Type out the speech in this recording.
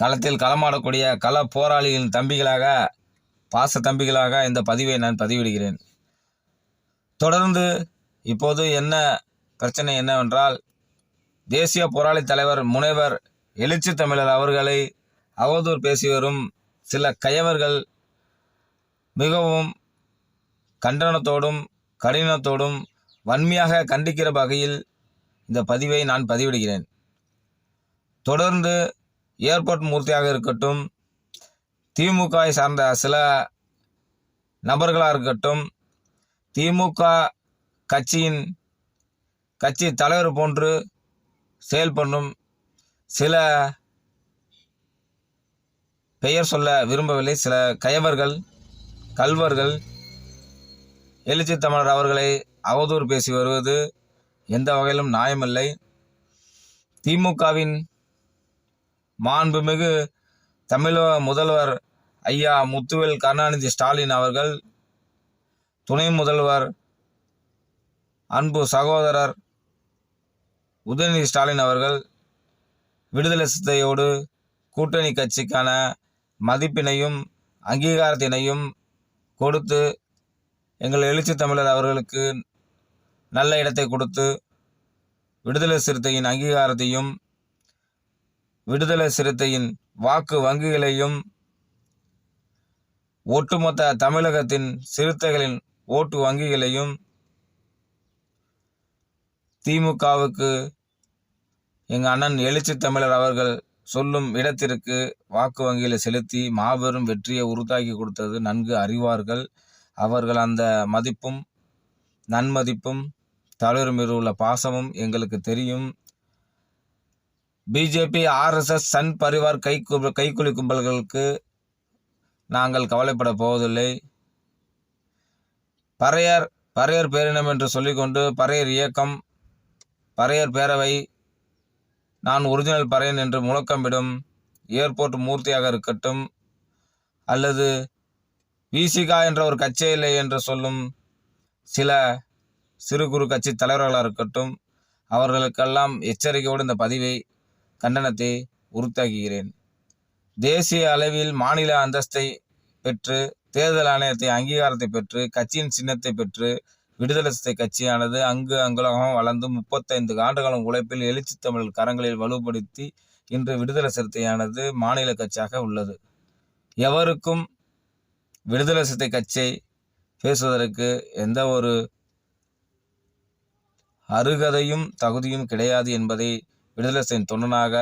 களத்தில் களமாடக்கூடிய கள போராளிகளின் தம்பிகளாக பாச தம்பிகளாக இந்த பதிவை நான் பதிவிடுகிறேன். தொடர்ந்து இப்போது என்ன பிரச்சனை என்னவென்றால் தேசிய போராளி தலைவர் முனைவர் எழுச்சி தமிழர் அவர்களை அவதூறு பேசி வரும் சில கயவர்கள் மிகவும் கண்டனத்தோடும் கடினத்தோடும் வன்மையாக கண்டிக்கிற வகையில் இந்த பதிவை நான் பதிவிடுகிறேன். தொடர்ந்து ஏர்போர்ட் மூர்த்தியாக இருக்கட்டும் திமுகவை சார்ந்த சில நபர்களாக இருக்கட்டும் திமுக கட்சியின் கட்சி தலைவர் போன்று செயல்படும் சில பெயர் சொல்ல விரும்பவில்லை. சில கயவர்கள் கல்வர்கள் எழுச்சி தமிழர் அவர்களை அவதூறு பேசி வருவது எந்த வகையிலும் நியாயமில்லை. திமுகவின் மாண்புமிகு தமிழக முதல்வர் ஐயா முத்துவேல் கருணாநிதி ஸ்டாலின் அவர்கள் துணை முதல்வர் அன்பு சகோதரர் உதயநிதி ஸ்டாலின் அவர்கள் விடுதலை சித்தையோடு கூட்டணி கட்சிக்கான மதிப்பினையும் அங்கீகாரத்தினையும் கொடுத்து எங்கள் எழுச்சி தமிழர் அவர்களுக்கு நல்ல இடத்தை கொடுத்து விடுதலை சிறுத்தையின் அங்கீகாரத்தையும் விடுதலை சிறுத்தையின் வாக்கு வங்கிகளையும் ஒட்டுமொத்த தமிழகத்தின் சிறுத்தைகளின் ஓட்டு வங்கிகளையும் திமுகவுக்கு எங்கள் அண்ணன் எழுச்சி தமிழர் அவர்கள் சொல்லும் இடத்திற்கு வாக்கு வங்கியில் செலுத்தி மாபெரும் வெற்றியை உருத்தாக்கி கொடுத்தது நன்கு அறிவார்கள். அவர்கள் அந்த மதிப்பும் நன்மதிப்பும் தலைவர் மீது உள்ள பாசமும் எங்களுக்கு தெரியும். பிஜேபி ஆர்எஸ்எஸ் சன் பரிவார் கை கைக்குலி கும்பல்களுக்கு நாங்கள் கவலைப்பட போவதில்லை. பறையர் பறையர் பேரினம் என்று சொல்லிக்கொண்டு பறையர் இயக்கம் பறையர் பேரவை நான் ஒரிஜினல் பறையன் என்று முழக்கமிடும் ஏர்போர்ட் மூர்த்தியாக இருக்கட்டும் அல்லது விசிகா என்ற ஒரு கட்சியே இல்லை என்று சொல்லும் சில சிறு குறு கட்சி தலைவர்களாக இருக்கட்டும் அவர்களுக்கெல்லாம் எச்சரிக்கையோடு இந்த பதிவை கண்டனத்தை உறுத்தாக்குகிறேன். தேசிய அளவில் மாநில அந்தஸ்தை பெற்று தேர்தல் ஆணையத்தை அங்கீகாரத்தை பெற்று கட்சியின் சின்னத்தை பெற்று விடுதலை சிறுத்தை கட்சியானது அங்கு அங்குலகம் வளர்ந்து முப்பத்தைந்து ஆண்டுகாலம் உழைப்பில் எழுச்சி தமிழ் கரங்களில் வலுப்படுத்தி இன்று விடுதலை சிறுத்தையானது மாநில கட்சியாக உள்ளது. எவருக்கும் விடுதலை சிறுத்தை கட்சியை பேசுவதற்கு எந்த ஒரு அருகதையும் தகுதியும் கிடையாது என்பதை விடுதலை செய்யும் தொண்டனாக